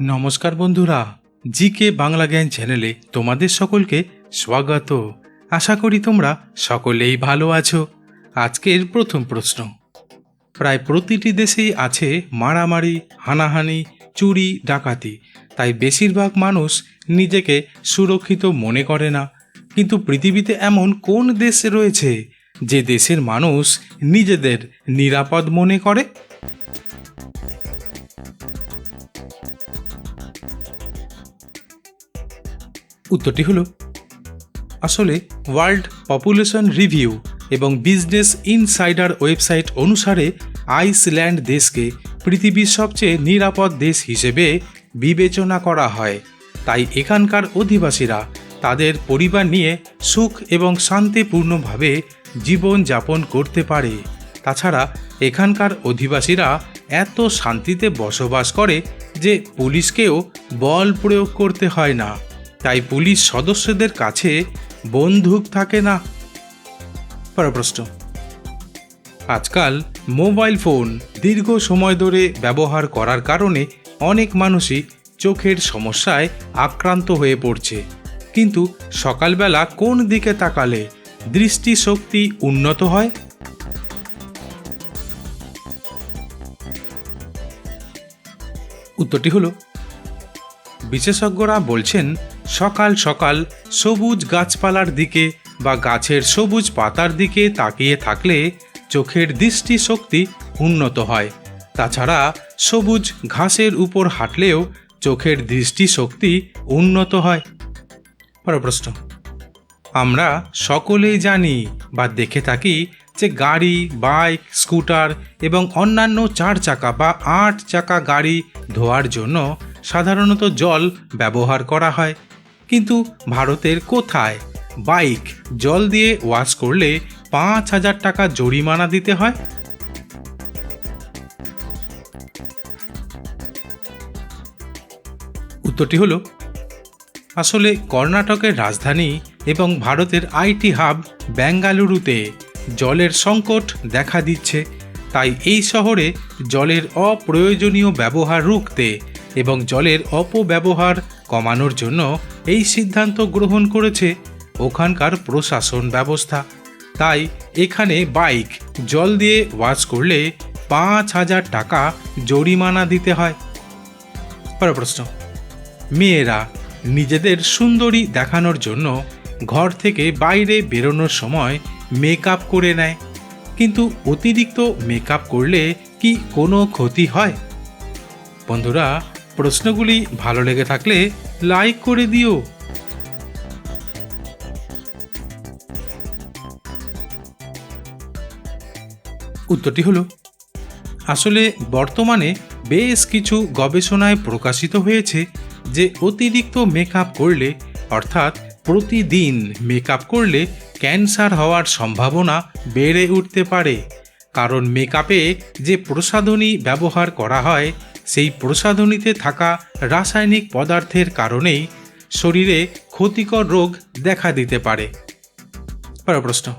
নমস্কার বন্ধুরা জি কে বাংলা জ্ঞান চ্যানেলে তোমাদের সকলকে স্বাগত। আশা করি তোমরা সকলেই ভালো আছো। আজকের প্রথম প্রশ্ন। প্রায় প্রতিটি দেশেই আছে মারামারি, হানাহানি, চুরি, ডাকাতি। তাই বেশিরভাগ মানুষ নিজেকে সুরক্ষিত মনে করে না। কিন্তু পৃথিবীতে এমন কোন দেশ রয়েছে যে দেশের মানুষ নিজেদের নিরাপদ মনে করে? উত্তরটি হলো, আসলে ওয়ার্ল্ড পপুলেশন রিভিউ এবং বিজনেস ইনসাইডার ওয়েবসাইট অনুসারে আইসল্যান্ড দেশকে পৃথিবীর সবচেয়ে নিরাপদ দেশ হিসেবে বিবেচনা করা হয়। তাই এখানকার অধিবাসীরা তাদের পরিবার নিয়ে সুখ এবং শান্তিপূর্ণভাবে জীবনযাপন করতে পারে। তাছাড়া এখানকার অধিবাসীরা এত শান্তিতে বসবাস করে যে পুলিশকেও বল প্রয়োগ করতে হয় না। তাই পুলিশ সদস্যদের কাছে বন্দুক থাকে না। পরপ্রশ্ন আজকাল মোবাইল ফোন দীর্ঘ সময় ধরে ব্যবহার করার কারণে অনেক মানুষই চোখের সমস্যায় আক্রান্ত হয়ে পড়ছে। কিন্তু সকালবেলা কোন দিকে তাকালে দৃষ্টিশক্তি উন্নত হয়? উত্তরটি হলো, বিশেষজ্ঞরা বলছেন, সকাল সকাল সবুজ গাছপালার দিকে বা গাছের সবুজ পাতার দিকে তাকিয়ে থাকলে চোখের দৃষ্টিশক্তি উন্নত হয়। তাছাড়া সবুজ ঘাসের উপর হাঁটলেও চোখের দৃষ্টিশক্তি উন্নত হয়। পরের প্রশ্ন, আমরা সকলেই জানি বা দেখে থাকি যে গাড়ি, বাইক, স্কুটার এবং অন্যান্য চার চাকা বা আট চাকা গাড়ি ধোয়ার জন্য সাধারণত জল ব্যবহার করা হয়। কিন্তু ভারতের কোথায়? বাইক জল দিয়ে ওয়াশ করলে পাঁচ হাজার টাকা জরিমানা দিতে হয়? উত্তরটি হলো, আসলে কর্ণাটকের রাজধানী এবং ভারতের আইটি হাব বেঙ্গালুরুতে। জলের সংকট দেখা দিচ্ছে। তাই এই শহরে জলের অপ্রয়োজনীয় ব্যবহার রুখতে এবং জলের অপব্যবহার কমানোর জন্য এই সিদ্ধান্ত গ্রহণ করেছে ওখানকার প্রশাসন ব্যবস্থা। তাই এখানে বাইক, জল দিয়ে ওয়াশ করলে পাঁচ হাজার টাকা জরিমানা দিতে হয়। পরের প্রশ্ন, মেয়েরা নিজেদের সুন্দরী দেখানোর জন্য ঘর থেকে বাইরে বেরোনোর সময় মেকআপ করে নেয়। কিন্তু অতিরিক্ত মেকআপ করলে কি কোনো ক্ষতি হয়? বন্ধুরা, প্রশ্নগুলি ভালো লেগে থাকলে লাইক করে দিও। উত্তরটি হলো, আসলে বর্তমানে বেশ কিছু গবেষণায় প্রকাশিত হয়েছে যে অতিরিক্ত মেকআপ করলে, অর্থাৎ প্রতিদিন মেকআপ করলে ক্যান্সার হওয়ার সম্ভাবনা বেড়ে উঠতে পারে। কারণ মেকআপে যে প্রসাধনী ব্যবহার করা হয়, সেই প্রসাধনীতে থাকা রাসায়নিক পদার্থের কারণেই শরীরে ক্ষতিকর রোগ দেখা দিতে পারে। প্রশ্ন।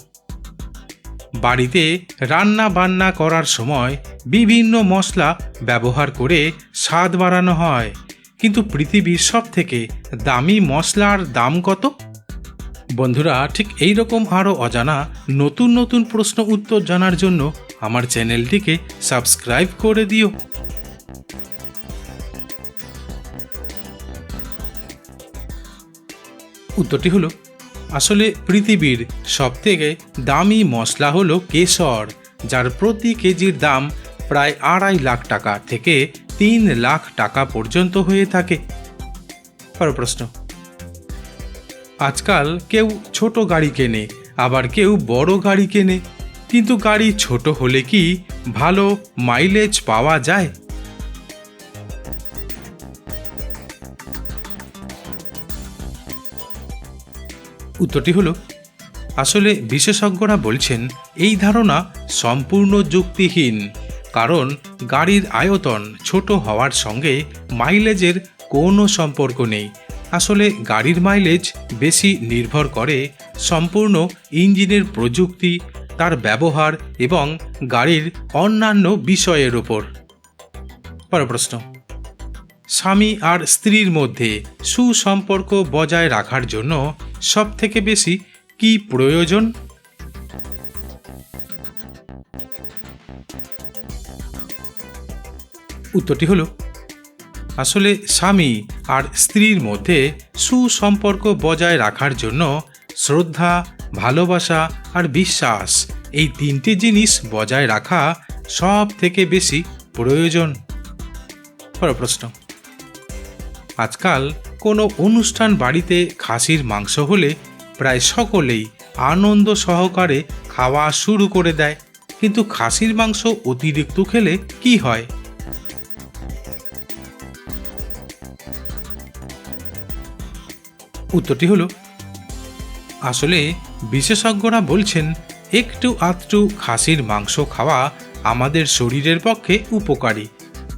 বাড়িতে রান্না বান্না করার সময় বিভিন্ন মশলা ব্যবহার করে স্বাদ বাড়ানো হয়। কিন্তু পৃথিবীর সব থেকে দামি মশলার দাম কত? বন্ধুরা, ঠিক এই রকম আরও অজানা নতুন নতুন প্রশ্ন উত্তর জানার জন্য আমার চ্যানেলটিকে সাবস্ক্রাইব করে দিও। উত্তরটি হলো, আসলে পৃথিবীর সবথেকে দামি মশলা হলো কেশর, যার প্রতি কেজির দাম প্রায় আড়াই লাখ টাকা থেকে তিন লাখ টাকা পর্যন্ত হয়ে থাকে। পর প্রশ্ন। আজকাল কেউ ছোট গাড়ি কেনে, আবার কেউ বড় গাড়ি কেনে। কিন্তু গাড়ি ছোট হলে কি ভালো মাইলেজ পাওয়া যায়? উত্তরটি হলো, আসলে বিশেষজ্ঞরা বলছেন, এই ধারণা সম্পূর্ণ যুক্তিহীন। কারণ গাড়ির আয়তন ছোট হওয়ার সঙ্গে মাইলেজের কোনো সম্পর্ক নেই। আসলে গাড়ির মাইলেজ বেশি নির্ভর করে সম্পূর্ণ ইঞ্জিনের প্রযুক্তি, তার ব্যবহার এবং গাড়ির অন্যান্য বিষয়ের ওপর পরের প্রশ্ন। স্বামী আর স্ত্রীর মধ্যে সুসম্পর্ক বজায় রাখার জন্য সবথেকে বেশি কি প্রয়োজন? উত্তরটি হলো, আসলে স্বামী আর স্ত্রীর মধ্যে সুসম্পর্ক বজায় রাখার জন্য শ্রদ্ধা, ভালোবাসা আর বিশ্বাস এই তিনটি জিনিস বজায় রাখা সব থেকে বেশি প্রয়োজন। পর প্রশ্ন, আজকাল কোনো অনুষ্ঠান বাড়িতে খাসির মাংস হলে প্রায় সকলেই আনন্দ সহকারে খাওয়া শুরু করে দেয়। কিন্তু খাসির মাংস অতিরিক্ত খেলে কি হয়? উত্তরটি হলো, আসলে বিশেষজ্ঞরা বলছেন, একটু আধটু খাসির মাংস খাওয়া আমাদের শরীরের পক্ষে উপকারী।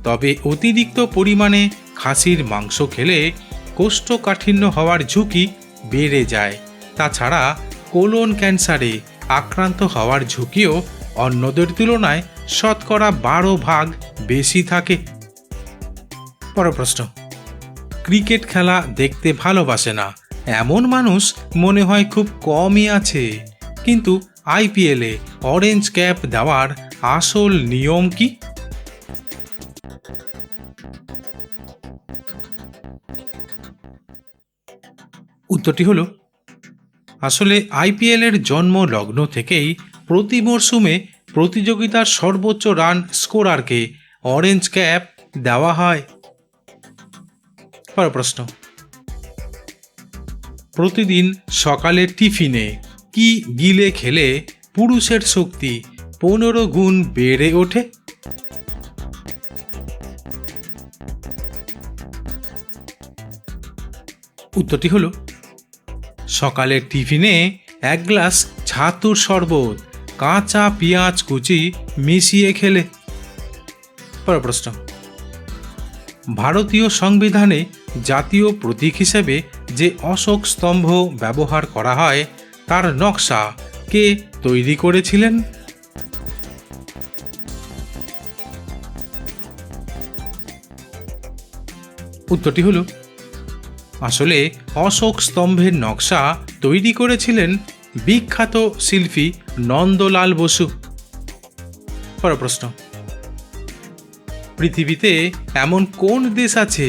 তবে অতিরিক্ত পরিমাণে খাসির মাংস খেলে কোষ্ঠকাঠিন্য হওয়ার ঝুঁকি বেড়ে যায়। তাছাড়া কোলন ক্যান্সারে আক্রান্ত হওয়ার ঝুঁকিও অন্যদের তুলনায় শতকরা বারো ভাগ বেশি থাকে। পর প্রশ্ন। ক্রিকেট খেলা দেখতে ভালোবাসে না। এমন মানুষ মনে হয় খুব কমই আছে। কিন্তু আইপিএলে অরেঞ্জ ক্যাপ দেওয়ার আসল নিয়ম কি? উত্তরটি হলো, আসলে আইপিএলের জন্ম লগ্ন থেকেই প্রতি মরশুমে প্রতিযোগিতার সর্বোচ্চ রান স্কোরারকে অরেঞ্জ ক্যাপ দেওয়া হয়। পর প্রশ্ন। প্রতিদিন সকালে টিফিনে কি গিলে খেলে পুরুষের শক্তি পনেরো গুণ বেড়ে ওঠে? উত্তরটি হলো, সকালের টিফিনে এক গ্লাস ছাতুর শরবত কাঁচা পেঁয়াজ কুচি মিশিয়ে খেলে। পর প্রশ্ন। ভারতীয় সংবিধানে জাতীয় প্রতীক হিসেবে যে অশোক স্তম্ভ ব্যবহার করা হয়, তার নকশা কে তৈরি করেছিলেন? উত্তরটি হলো, আসলে অশোক স্তম্ভের নকশা তৈরি করেছিলেন বিখ্যাত শিল্পী নন্দলাল বসু। পর প্রশ্ন। পৃথিবীতে এমন কোন দেশ আছে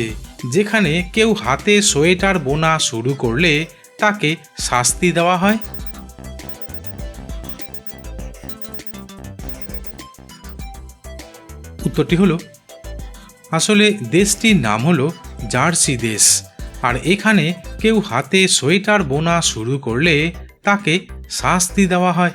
যেখানে কেউ হাতে সোয়েটার বোনা শুরু করলে তাকে শাস্তি দেওয়া হয়? উত্তরটি হলো, আসলে দেশটির নাম হলো জার্সি দেশ, আর এখানে কেউ হাতে সোয়েটার বোনা শুরু করলে তাকে শাস্তি দেওয়া হয়।